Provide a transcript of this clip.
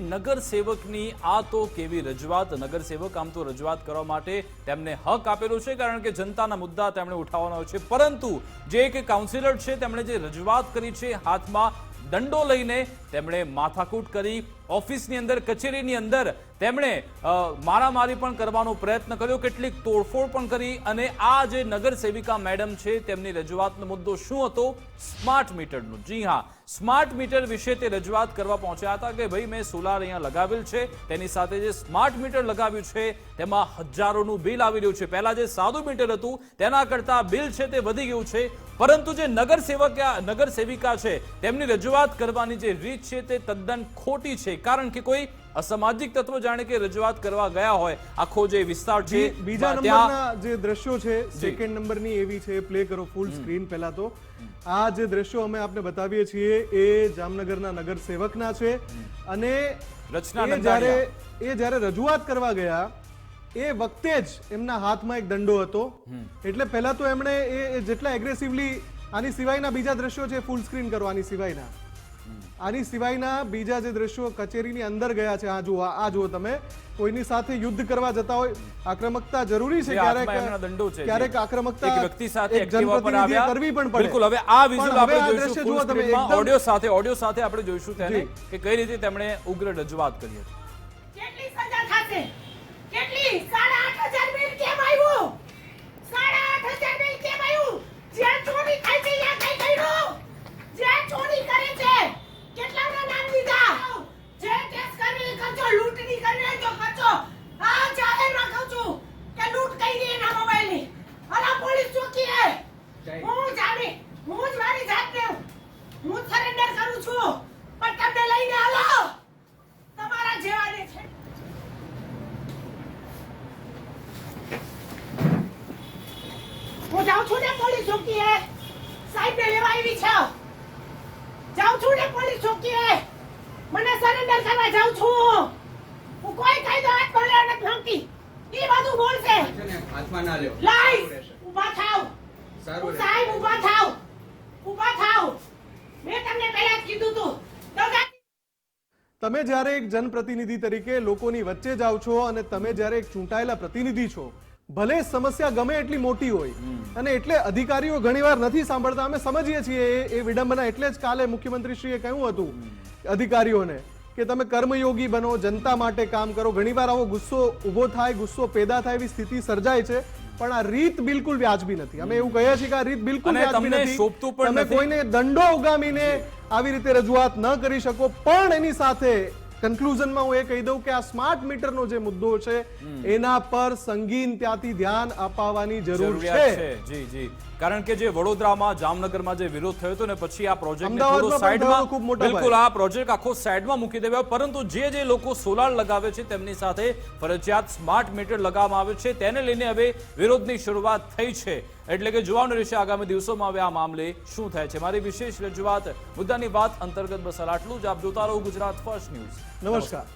નગરસેવકની આ તો કેવી રજૂઆત? નગરસેવક આમ તો રજૂઆત કરવા માટે તેમને હક આપેલો છે, કારણ કે જનતાના મુદ્દા તેમણે ઉઠાવવાનો છે. પરંતુ જે એક કાઉન્સિલર છે, તેમણે જે રજૂઆત કરી છે હાથમાં દંડો લઈને તેમણે માથાકૂટ કરી ઓફિસની અંદર, કચેરીની અંદર તેમણે મારામારી પણ કરવાનો પ્રયત્ન કર્યો. કેટલીક તોડફોડ પણ કરી અને આ જે નગરસેવિકા મેડમ છે, તેમની રજૂઆતનો મુદ્દો શું હતો? સ્માર્ટ મીટરનો. જી હા, સ્માર્ટ મીટર વિશે તે રજૂઆત કરવા પહોંચ્યા હતા કે ભાઈ મેં સોલાર અહીંયા લગાવેલ છે, તેની સાથે જે સ્માર્ટ મીટર લગાવ્યું છે, તેમાં હજારોનું બિલ આવી રહ્યું છે. પહેલાં જે સાદું મીટર હતું, તેના કરતાં બિલ છે તે વધી ગયું છે. પરંતુ જે નગર સેવકા નગર સેવિકા છે તેમની રજૂઆત કરવાની જે રીત છે તે તદ્દન ખોટી છે. કારણ કે કોઈ અસામાજિક તત્વો જાણે કે રજૂઆત કરવા ગયા હોય આખો જે વિસ્તાર છે બીજા નંબરના જે દ્રશ્યો છે સેકન્ડ નંબરની એવી છે પ્લે કરો ફૂલ સ્ક્રીન પહેલા તો. આ જે દ્રશ્યો અમે આપને બતાવીએ છીએ એ જામનગરના નગર સેવકના છે. અને રચના જ્યારે એ જ્યારે રજૂઆત કરવા ગયા એ વખતે જ એમના હાથમાં એક દંડો હતો. એટલે પહેલા તો એમણે એ જેટલા એગ્રેસિવલી આની સિવાયના બીજા દ્રશ્યો છે ફૂલ સ્ક્રીન કરો આની સિવાયના. આની સિવાયના બીજા જે દ્રશ્યો કચેરીની અંદર ગયા છે આ જુઓ આ જુઓ તમે. કોઈની સાથે યુદ્ધ કરવા જતા હોય આક્રમકતા જરૂરી છે ક્યારેક દંડો છે, ક્યારેક આક્રમકતા એક વ્યક્તિ સાથે એક એક્ટિવા પર આવ્યા. કરવી પણ પડે. બિલકુલ હવે આ વિઝ્યુઅલ પણ આપણે જોઈશું જુઓ તમે ઓડિયો સાથે ઓડિયો સાથે આપણે જોઈશું તેને કે કઈ રીતે તેમણે ઉગ્ર રજૂઆત કરી હતી. કેટલી સજા થશે કેટલી સાડા આઠ હજાર બિલ કેમ આવ્યું સાડા આઠ હજાર બિલ કેમ આવ્યું જ્યાં ચોરી થાય છે ત્યાં કઈ કર્યું જ્યાં ચોરી કરે છે કેટલાના નામ લીધા જે ટેક્સ કરવી એ કરજો લૂંટની કરવી હોય તો કરજો આ જાહેરમાં કહું છું કે લૂંટ કરી એના મોબાઈલની અલા પોલીસ ચોકી હે જાણે હું જ મારી જાતને હું સરેન્ડર કરું છું. પણ તમને લઈને આવો તમારા જેવાને છે. હું જાઉં છું ને પોલીસ ચોકીએ. સાહેબ ને લેવા આવી છે. જાઉં છું ને પોલીસ ચોકીએ. મને સરેન્ડર કરવા જાઉં છું. હું કોઈ કાયદો હાથ બોલ્યો નથી એ બધું બોલશે. હાથમાં ના લ્યો. લાઈસ સારું રહેશે. ઊભા થાવ સારું. સાહેબ ઊભા થાવ ઊભા થાવ મેં તમને પહેલા કીધું તું. તમે જ્યારે એક જનપ્રતિનિધિ તરીકે લોકોની વચ્ચે જાઓ છો અને તમે જ્યારે એક ચૂંટાયેલા પ્રતિનિધિ છો ભલે સમસ્યા ગમે એટલી મોટી હોય અને એટલે અધિકારીઓ ઘણીવાર નથી સાંભળતા અમે સમજીએ છીએ એ- એ વિડંબના એટલે જ કાલે મુખ્યમંત્રીશ્રીએ કહ્યું હતું અધિકારીઓને કે તમે કર્મયોગી બનો જનતા માટે કામ કરો. ઘણીવાર આવો ગુસ્સો ઊભો થાય ગુસ્સો પેદા થાય એવી સ્થિતિ સર્જાય છે. પણ આ રીત બિલકુલ વ્યાજબી નથી. અમે એવું કહીએ છીએ કે આ રીત બિલકુલ વ્યાજબી નથી. તમે કોઈને દંડો ઉગામીને આવી રીતે રજૂઆત ન કરી શકો પણ એની સાથે કન્ક્લુઝનમાં હું એ કહી દઉં કે આ સ્માર્ટ મીટરનો જે મુદ્દો છે એના પર સંગીન ત્યાંથી ધ્યાન અપાવવાની જરૂર છે. જી જી. કારણ કે જે વડોદરામાં જામનગરમાં જે વિરોધ થયો હતો ને પછી આ પ્રોજેક્ટ સાઈડમાં ખૂબ મોટો બિલકુલ આ પ્રોજેક્ટ આખો સાઈડમાં મૂકી દેવાયો. પરંતુ જે જે લોકો સોલાર લગાવે છે તેમની સાથે ફરજિયાત સ્માર્ટ મીટર લગાવવામાં આવે છે. તેને લઈને હવે વિરોધની શરૂઆત થઈ છે. એટલે કે જોવાનું રહેશે આગામી દિવસોમાં હવે આ મામલે શું થાય છે. મારી વિશેષ રજૂઆત મુદ્દાની વાત અંતર્ગત બસ આટલું જ. આપ જોતા રહો ગુજરાત ફર્સ્ટ ન્યૂઝ नमस्कार